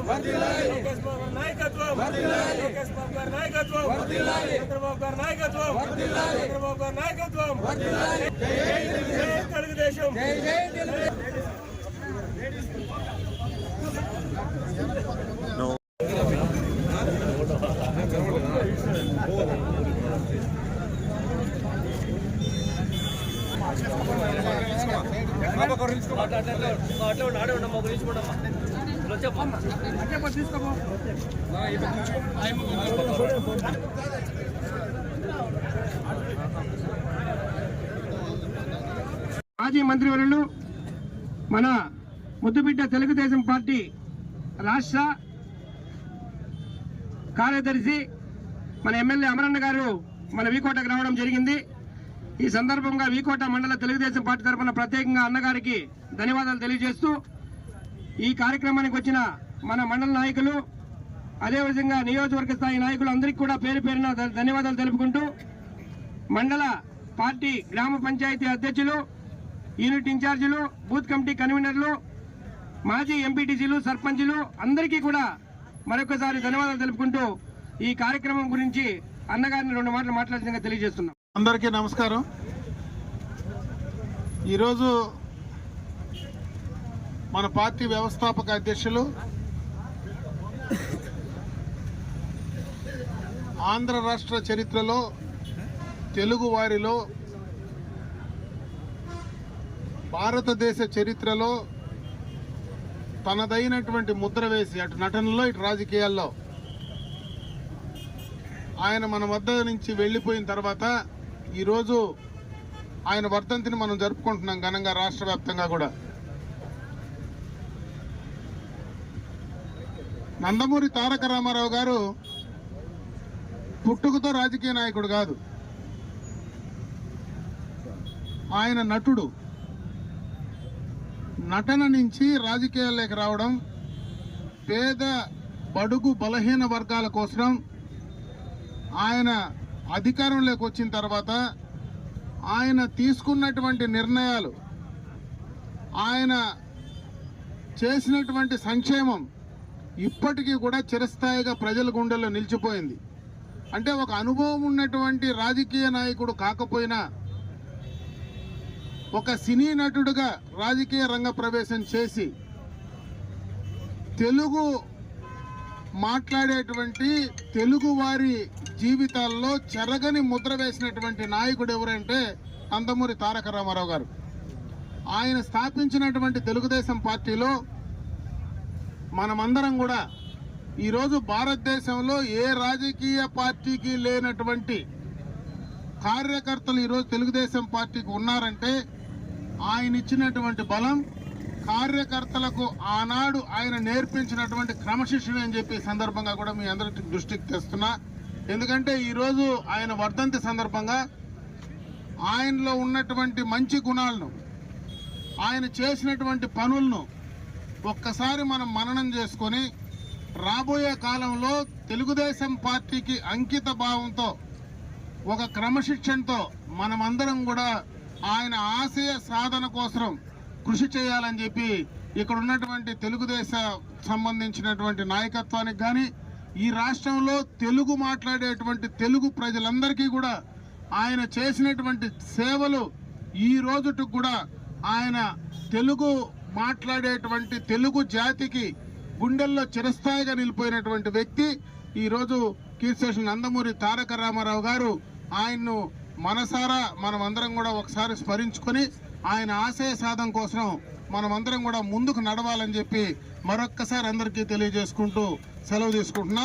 నాయకత్వం బాబు నాయకత్వం లోకేష్ బాబు గారి నాయకత్వం చంద్రబాబు గారి నాయకత్వం చంద్రబాబు గారి నాయకత్వం జై తెలుగుదేశం మాజీ మంత్రివర్యులు మన ముద్దుబిడ్డ తెలుగుదేశం పార్టీ రాష్ట్ర కార్యదర్శి మన ఎమ్మెల్యే అమరన్న గారు మన వీకోటకు రావడం జరిగింది. ఈ సందర్భంగా వీకోట మండల తెలుగుదేశం పార్టీ తరఫున ప్రత్యేకంగా అన్నగారికి ధన్యవాదాలు తెలియజేస్తూ ఈ కార్యక్రమానికి వచ్చిన మన మండల నాయకులు అదేవిధంగా నియోజకవర్గ స్థాయి నాయకులు అందరికీ కూడా పేరు పేరున ధన్యవాదాలు తెలుపుకుంటూ మండల పార్టీ గ్రామ పంచాయతీ అధ్యక్షులు యూనిట్ ఇన్ఛార్జీలు బూత్ కమిటీ కన్వీనర్లు మాజీ ఎంపీటీసీలు సర్పంచ్లు అందరికీ కూడా మరొకసారి ధన్యవాదాలు తెలుపుకుంటూ ఈ కార్యక్రమం గురించి అన్నగారిని రెండు మాటలు మాట్లాడిన తెలియజేస్తున్నాం. అందరికీ నమస్కారం. ఈరోజు మన పార్టీ వ్యవస్థాపక అధ్యక్షులు ఆంధ్ర రాష్ట్ర చరిత్రలో తెలుగు వారిలో భారతదేశ చరిత్రలో తనదైనటువంటి ముద్ర వేసి అటు నటనలో ఇటు రాజకీయాల్లో ఆయన మన వద్ద నుంచి వెళ్ళిపోయిన తర్వాత ఈరోజు ఆయన వర్ధంతిని మనం జరుపుకుంటున్నాం ఘనంగా రాష్ట్ర కూడా. నందమూరి తారక రామారావు గారు పుట్టుకతో రాజకీయ నాయకుడు కాదు. ఆయన నటుడు. నటన నుంచి రాజకీయాల్లోకి రావడం పేద బడుగు బలహీన వర్గాల కోసం ఆయన అధికారంలోకి వచ్చిన తర్వాత ఆయన తీసుకున్నటువంటి నిర్ణయాలు ఆయన చేసినటువంటి సంక్షేమం ఇప్పటికీ కూడా చిరస్థాయిగా ప్రజల గుండెల్లో నిలిచిపోయింది. అంటే ఒక అనుభవం ఉన్నటువంటి రాజకీయ నాయకుడు కాకపోయినా ఒక సినీ నటుడుగా రాజకీయ రంగ ప్రవేశం చేసి తెలుగు మాట్లాడేటువంటి తెలుగు వారి జీవితాల్లో చెరగని ముద్ర వేసినటువంటి నాయకుడు ఎవరంటే నందమూరి తారక రామారావు గారు. ఆయన స్థాపించినటువంటి తెలుగుదేశం పార్టీలో మనమందరం కూడా ఈరోజు భారతదేశంలో ఏ రాజకీయ పార్టీకి లేనటువంటి కార్యకర్తలు ఈరోజు తెలుగుదేశం పార్టీకి ఉన్నారంటే ఆయన ఇచ్చినటువంటి బలం కార్యకర్తలకు ఆనాడు ఆయన నేర్పించినటువంటి క్రమశిక్షణ అని చెప్పి సందర్భంగా కూడా మీ అందరి దృష్టికి తెస్తున్నా. ఎందుకంటే ఈరోజు ఆయన వర్ధంతి సందర్భంగా ఆయనలో ఉన్నటువంటి మంచి గుణాలను ఆయన చేసినటువంటి పనులను ఒక్కసారి మనం మననం చేసుకొని రాబోయే కాలంలో తెలుగుదేశం పార్టీకి అంకిత భావంతో ఒక క్రమశిక్షణతో మనమందరం కూడా ఆయన ఆశయ సాధన కోసం కృషి చేయాలని చెప్పి ఇక్కడ ఉన్నటువంటి తెలుగుదేశ సంబంధించినటువంటి నాయకత్వానికి కానీ ఈ రాష్ట్రంలో తెలుగు మాట్లాడేటువంటి తెలుగు ప్రజలందరికీ కూడా ఆయన చేసినటువంటి సేవలు ఈ రోజుకు కూడా ఆయన తెలుగు మాట్లాడేటువంటి తెలుగు జాతికి గుండెల్లో చిరస్థాయిగా నిలిపోయినటువంటి వ్యక్తి ఈరోజు కీర్తిశేషు నందమూరి తారక రామారావు గారు. ఆయన్ను మనసారా మనమందరం కూడా ఒకసారి స్మరించుకొని ఆయన ఆశయ సాధన కోసం మనమందరం కూడా ముందుకు నడవాలని చెప్పి మరొక్కసారి అందరికీ తెలియజేసుకుంటూ సెలవు తీసుకుంటున్నా.